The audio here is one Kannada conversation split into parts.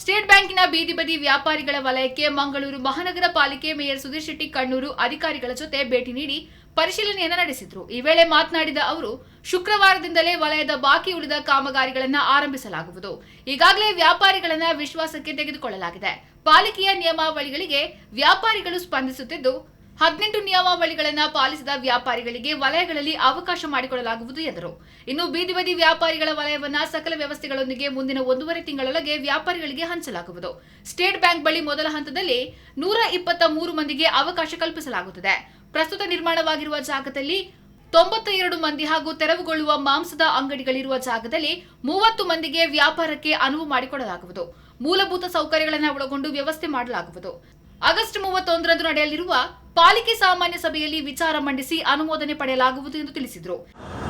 ಸ್ಟೇಟ್ ಬ್ಯಾಂಕಿನ ಬೀದಿ ಬದಿ ವ್ಯಾಪಾರಿಗಳ ವಲಯಕ್ಕೆ ಮಂಗಳೂರು ಮಹಾನಗರ ಪಾಲಿಕೆ ಮೇಯರ್ ಸುಧೀರ್ ಶೆಟ್ಟಿ ಕಣ್ಣೂರು ಅಧಿಕಾರಿಗಳ ಜೊತೆ ಭೇಟಿ ನೀಡಿ ಪರಿಶೀಲನೆಯನ್ನು ನಡೆಸಿದರು. ಈ ವೇಳೆ ಮಾತನಾಡಿದ ಅವರು, ಶುಕ್ರವಾರದಿಂದಲೇ ವಲಯದ ಬಾಕಿ ಉಳಿದ ಕಾಮಗಾರಿಗಳನ್ನು ಆರಂಭಿಸಲಾಗುವುದು. ಈಗಾಗಲೇ ವ್ಯಾಪಾರಿಗಳನ್ನ ವಿಶ್ವಾಸಕ್ಕೆ ತೆಗೆದುಕೊಳ್ಳಲಾಗಿದೆ. ಪಾಲಿಕೆಯ ನಿಯಮಾವಳಿಗಳಿಗೆ ವ್ಯಾಪಾರಿಗಳು ಸ್ಪಂದಿಸುತ್ತಿದ್ದು ಹದಿನೆಂಟು ನಿಯಮಾವಳಿಗಳನ್ನು ಪಾಲಿಸಿದ ವ್ಯಾಪಾರಿಗಳಿಗೆ ವಲಯಗಳಲ್ಲಿ ಅವಕಾಶ ಮಾಡಿಕೊಡಲಾಗುವುದು ಎಂದರು. ಇನ್ನು ಬೀದಿ ಬದಿ ವ್ಯಾಪಾರಿಗಳ ವಲಯವನ್ನ ಸಕಲ ವ್ಯವಸ್ಥೆಗಳೊಂದಿಗೆ ಮುಂದಿನ ಒಂದೂವರೆ ತಿಂಗಳೊಳಗೆ ವ್ಯಾಪಾರಿಗಳಿಗೆ ಹಂಚಲಾಗುವುದು. ಸ್ಟೇಟ್ ಬ್ಯಾಂಕ್ ಬಳಿ ಮೊದಲ ಹಂತದಲ್ಲಿ ನೂರ ಇಪ್ಪತ್ತ ಮೂರು ಮಂದಿಗೆ ಅವಕಾಶ ಕಲ್ಪಿಸಲಾಗುತ್ತದೆ. ಪ್ರಸ್ತುತ ನಿರ್ಮಾಣವಾಗಿರುವ ಜಾಗದಲ್ಲಿ ತೊಂಬತ್ತ ಎರಡು ಮಂದಿ ಹಾಗೂ ತೆರವುಗೊಳ್ಳುವ ಮಾಂಸದ ಅಂಗಡಿಗಳಿರುವ ಜಾಗದಲ್ಲಿ ಮೂವತ್ತು ಮಂದಿಗೆ ವ್ಯಾಪಾರಕ್ಕೆ ಅನುವು ಮಾಡಿಕೊಡಲಾಗುವುದು. ಮೂಲಭೂತ ಸೌಕರ್ಯಗಳನ್ನು ಒಳಗೊಂಡು ವ್ಯವಸ್ಥೆ ಮಾಡಲಾಗುವುದು. ಆಗಸ್ಟ್ ಮೂವತ್ತೊಂದರಂದು ನಡೆಯಲಿರುವ ಪಾಲಿಕೆ ಸಾಮಾನ್ಯ ಸಭೆಯಲ್ಲಿ ವಿಚಾರ ಮಂಡಿಸಿ ಅನುಮೋದನೆ ಪಡೆಯಲಾಗುವುದು ಎಂದು ತಿಳಿಸಿದರು.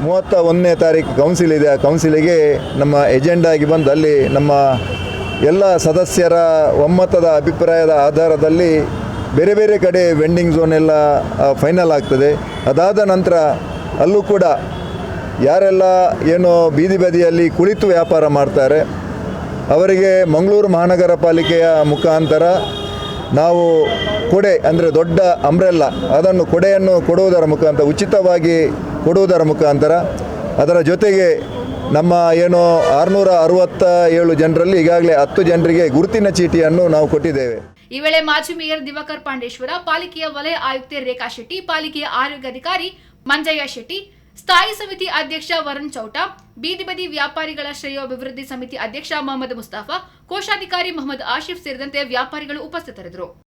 ಮೂವತ್ತ ಒಂದನೇ ತಾರೀಕು ಕೌನ್ಸಿಲ್ ಇದೆ. ಆ ಕೌನ್ಸಿಲಿಗೆ ನಮ್ಮ ಎಜೆಂಡಾ ಆಗಿ ಬಂದು ಅಲ್ಲಿ ನಮ್ಮ ಎಲ್ಲ ಸದಸ್ಯರ ಒಮ್ಮತದ ಅಭಿಪ್ರಾಯದ ಆಧಾರದಲ್ಲಿ ಬೇರೆ ಬೇರೆ ಕಡೆ ವೆಂಡಿಂಗ್ ಝೋನ್ ಎಲ್ಲ ಫೈನಲ್ ಆಗ್ತದೆ. ಅದಾದ ನಂತರ ಅಲ್ಲೂ ಕೂಡ ಯಾರೆಲ್ಲ ಏನು ಬೀದಿ ಬದಿಯಲ್ಲಿ ಕುಳಿತು ವ್ಯಾಪಾರ ಮಾಡ್ತಾರೆ, ಅವರಿಗೆ ಮಂಗಳೂರು ಮಹಾನಗರ ಪಾಲಿಕೆಯ ಮುಖಾಂತರ ನಾವು ಕೊಡೆ ಅಂದರೆ ದೊಡ್ಡ ಅಂಬ್ರೆಲ್ಲ ಅದನ್ನು ಕೊಡೆಯನ್ನು ಕೊಡುವುದರ ಮುಖಾಂತರ, ಉಚಿತವಾಗಿ ಕೊಡುವುದರ ಮುಖಾಂತರ, ಅದರ ಜೊತೆಗೆ ನಮ್ಮ ಏನು ಆರುನೂರ ಅರವತ್ತ ಏಳು ಜನರಲ್ಲಿ ಈಗಾಗಲೇ ಹತ್ತು ಜನರಿಗೆ ಗುರುತಿನ ಚೀಟಿಯನ್ನು ನಾವು ಕೊಟ್ಟಿದ್ದೇವೆ. ಈ ವೇಳೆ ಮಾಜಿ ಮೇಯರ್ ದಿವಾಕರ್ ಪಾಂಡೇಶ್ವರ, ಪಾಲಿಕೆಯ ವಲಯ ಆಯುಕ್ತೆ ರೇಖಾ ಶೆಟ್ಟಿ, ಪಾಲಿಕೆಯ ಆರೋಗ್ಯ ಅಧಿಕಾರಿ ಮಂಜಯ್ಯ ಶೆಟ್ಟಿ ಸ್ಥಾಯಿ ಸಮಿತಿ ಅಧ್ಯಕ್ಷ ವರುಣ್ ಚೌಟ, ಬೀದಿ ಬದಿ ವ್ಯಾಪಾರಿಗಳ ಶ್ರೇಯೋಭಿವೃದ್ಧಿ ಸಮಿತಿ ಅಧ್ಯಕ್ಷ ಮೊಹಮ್ಮದ್ ಮುಸ್ತಾಫಾ, ಕೋಶಾಧಿಕಾರಿ ಮೊಹಮ್ಮದ್ ಆಶಿಫ್ ಸೇರಿದಂತೆ ವ್ಯಾಪಾರಿಗಳು ಉಪಸ್ಥಿತರಿದ್ದರು.